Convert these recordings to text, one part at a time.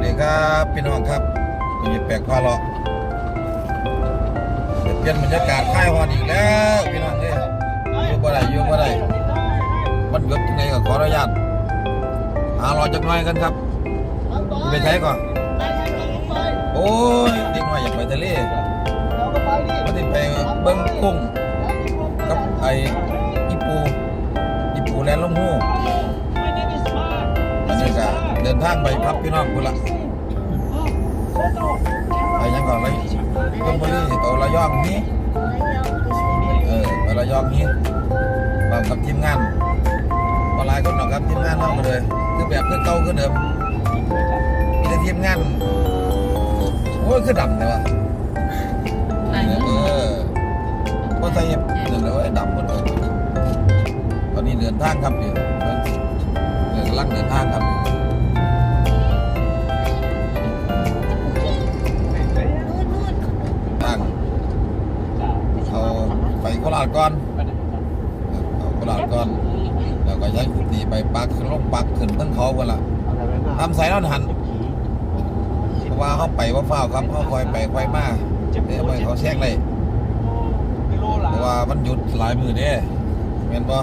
สดีครับพี่น้องครับมีแปลกพาเลาะเปลี่ยนบรรยากาศค่ายฮอนอีกแล้วพี่น้องเอ้ยอยู่บ่ได้อยู่บ่ได้มันหยุดที่ไหนก็ขออนุญาตหารอจักหน่อยกันครับไปใช้ก่อนโอ้ยเด็กน้อยอยากไปทะเลมันสิไปเบิ่งกุ้งกับไอ้อีปูอีปูแลนลงหู เดินทางไปพับพี่น้องพุ่นละไปยังก่อนเลยชลบุรีเอาระยองนี้เออไประยองนี้มากับทีมงานมาหลายคนหรอกครับทีมงานเท่ากันเลยคือแบบคือเก่าคือเดิมมีแต่ทีมงานโอ้ยคือดำเลยวะเออก็ใส่หนึ่งเลยดำหมดเลยตอนนี้เดินทางครับเดี๋ยวเดินกำลังเดินทางครับ ใช้กุฏิไปปักขึ้นลงปักขึ้นทั้งเขากันละทำสายนอนหันเพราะว่าเขาไปว่าเฝ้าวครับเขาคอยไปคอยมาเดี๋ยวไปเขาแซงเลยเพราะว่ามันหยุดหลายมือเด้เห็นปะ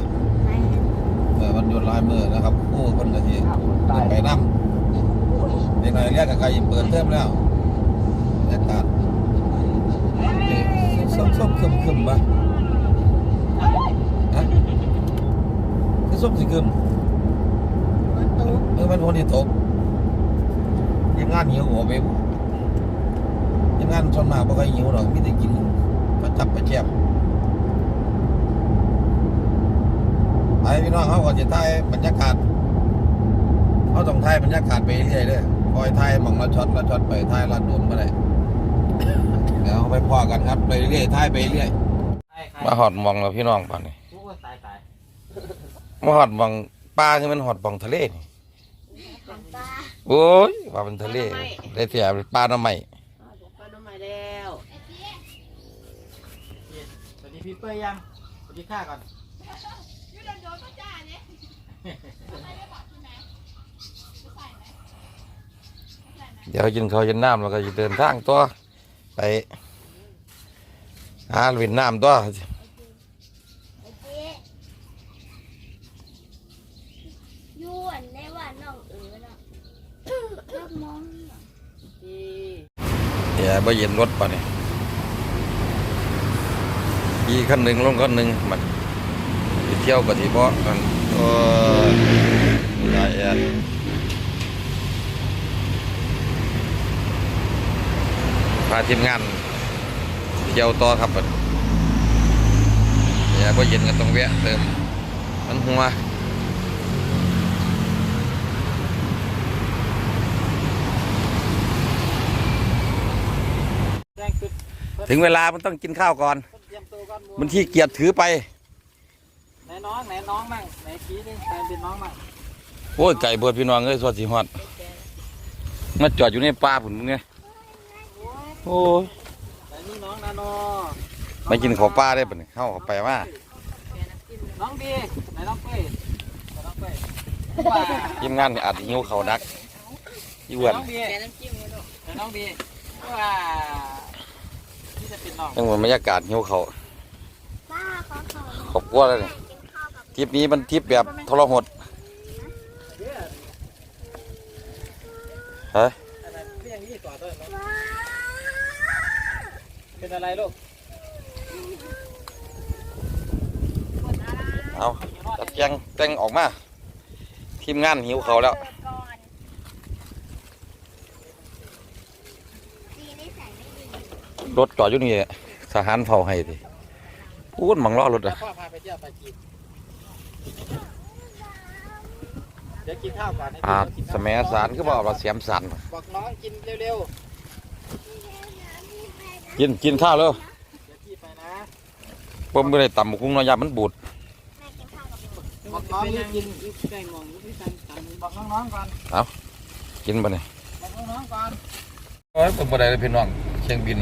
เออมันหยุดหลายมือนะครับผู้คนก็ที่ไปนั่งเด็กน้อยเรียกกับใครเปิดเทอมแล้วบรรยากาศส้มส้มๆคึมคึมๆปะฮะ คือส้มสีกึมเออมันคนที่ตกทีมงานหิวหัวไปทีมงานส่วนมากบ่เคยหิวหรอกมีแต่กินก็จับไปแจมไปพี่น้องเขาก็จะถ่ายบรรยากาศเขาต้องถ่ายบรรยากาศไปเรื่อยๆเลยคอยถ่ายหมองละช็อตละช็อตไปถ่ายละโดนมาได้เดี๋ยวเขาไปพอกันครับไปเรื่อยถ่ายไปเรื่อยมาหอดมองเราพี่น้องป่านนี้ตายตาย มาหอดบังปลาคือมันหอดบังทะเลนี่โอ้ยว่าเป็นทะเลได้เสียเป็นปลาหน้ำใหม่ปลาหน่อไม้แล้วสวัสดีพี่เป้ยยังสวัสดีข้าก่อนเดี๋ยวกินข้าวเย็นน้ำแล้วก็จะเดินทางตัวไปหาเวินน้ำตัว ย วนในว่าน้องเอ๋อเน่ะชอบมองน่ะเดี๋ยวไปเย็นรถป่ะนี่ขี่ขั้นหนึ่งลงขั้นหนึ่งมันไปเที่ยวกับที่เพาะกันโอ้ยได้แอนพาทีมงานเที่ยวต่อครับเดี๋ยวไปเย็นกันต้องแวะเติมมันหัว แจ้งตึก ถึงเวลามันต้องกินข้าวก่อนเตรียมตัวก่อนมันที่เกียจถือไป ไหนน้องไหนน้องมั่งไหนพี่นี่ใครเป็นน้องมั่งโอ้ยไก่เบิดพี่น้องเอ้ยสวัสดีฮอดมาจอดอยู่ในป่าผุนมึงไงโอ้ยไหนนี่น้องนาโนไม่กินข้าวปลาได้ปะเนี่ยเข้าเข้าไปว่าน้องบีไหนน้องเป้ยไหนน้องเป้ยว้าทีมงานนี่อาจจะหิวเขาวนักอีอ้วนน้องบีแกน้ำจิ้มเลยลูกไหนน้องบีว้า ที่จะเป็นน้องยังเหมือนบรรยากาศหิวเขาวป้าเขาเขาขอบกลัวเลยนี่กินข้าวกับทริปนี้มันทริปแบบทรหดฮะอะไรเรียกนี่ก่อนด้วยน้องว้าเป็นอะไรลูกเอาจัดแจงแต่งออกมาทีมงานหิวเขาวแล้ว เปิดก่อนดีนิสัยไม่ดี รถจอดอยู่นี่ทหารเฝ้าให้ดิพูดมังล้อรถอะพ่อพาไปเที่ยวไปกินเดี๋ยวกินข้าวก่อนให้อาพี่สมัยสารคือบอกเราเสียมสันบอกน้องกินเร็วกินกินข้าวแล้วๆเดี๋ยวพี่ไปนะผมไม่ได้ต่ำกุ้งเน้อยยามันบูดแม่กินข้าวกับลูกบอกน้องรีบกินใกล้มองพี่ตันตันบอกน้องๆก่อนกินปะเนี่ยบอกน้องๆก่อนโอ้ยผมบ่ได้เลยพี่น้องเชียงบิน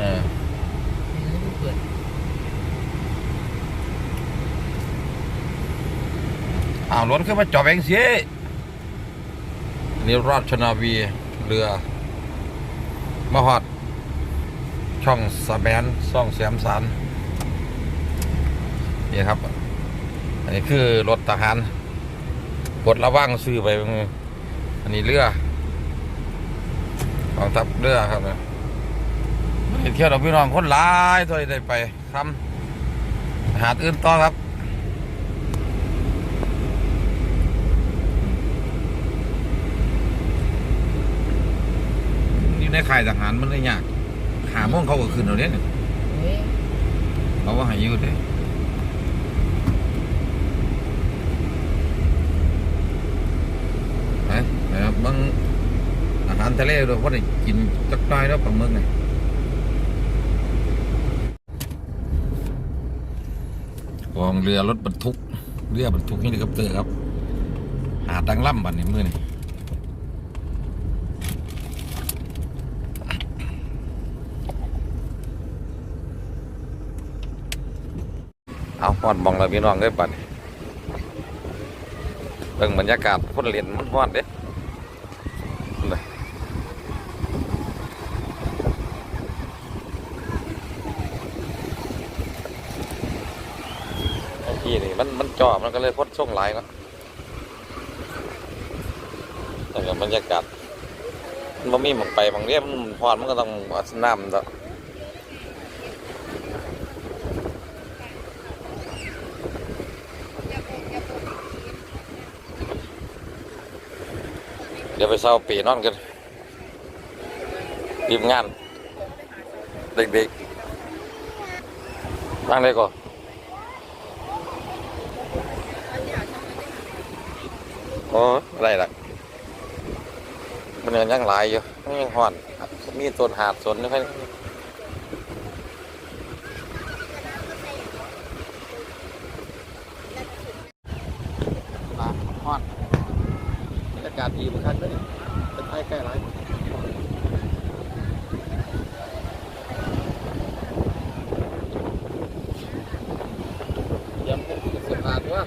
เอออ้าวรถขึ้นมาจอดเองสินี่ราชนาวีเรือมาฮอด ช่องสะแบนช่องแสมสารนี่ครับ อันนี้คือรถทหารกดระว่างซื้อไป อันนี้เรือของทัพเรือครับเนี่ ยไปเที่ยวเราพี่น้องคนหลายตัวได้ไปทำหาดอื่นต่อครับอยู่ในค่ายทหารมันได้ยากหาโมงเขาก็ขึ้นเอาเนี้ยเขาว่าให้อยืดเลยไปนะครับบางอาหารทะเลด้วยเพราะได้กินจักรายแล้วปลาหมึกไง กองเรือรถบรรทุก เรือบรรทุกเฮลิคอปเตอร์ครับ หาดังล่ำบันนี้มือนี่เอาฮอดมองแล้วพี่น้องได้ปัดเบิ่งบรรยากาศคนเรียนมันฮอดเด้เลย ไอ้ที่นี่มันมันจอบมันก็เลยพ้นช่วงหลายเนาะแต่ก็บรรยากาศมันบ่มีมองไปบางเรียบมันฮอดมันก็ต้องอาบน้ำแล้วเดี๋ยวไปเศร้าปีนอนกันทีมงาน เด็กๆนั่งได้ก่อน โอ้อะไรล่ะ มันยังหลายอยู่มันยังห่อน มีต้นหาดสนนี่ค่อยห่อนบรรยากาศดีมากเลยเป็นไอ้ใกล้ไรยังเป็นเสียงอาดว่า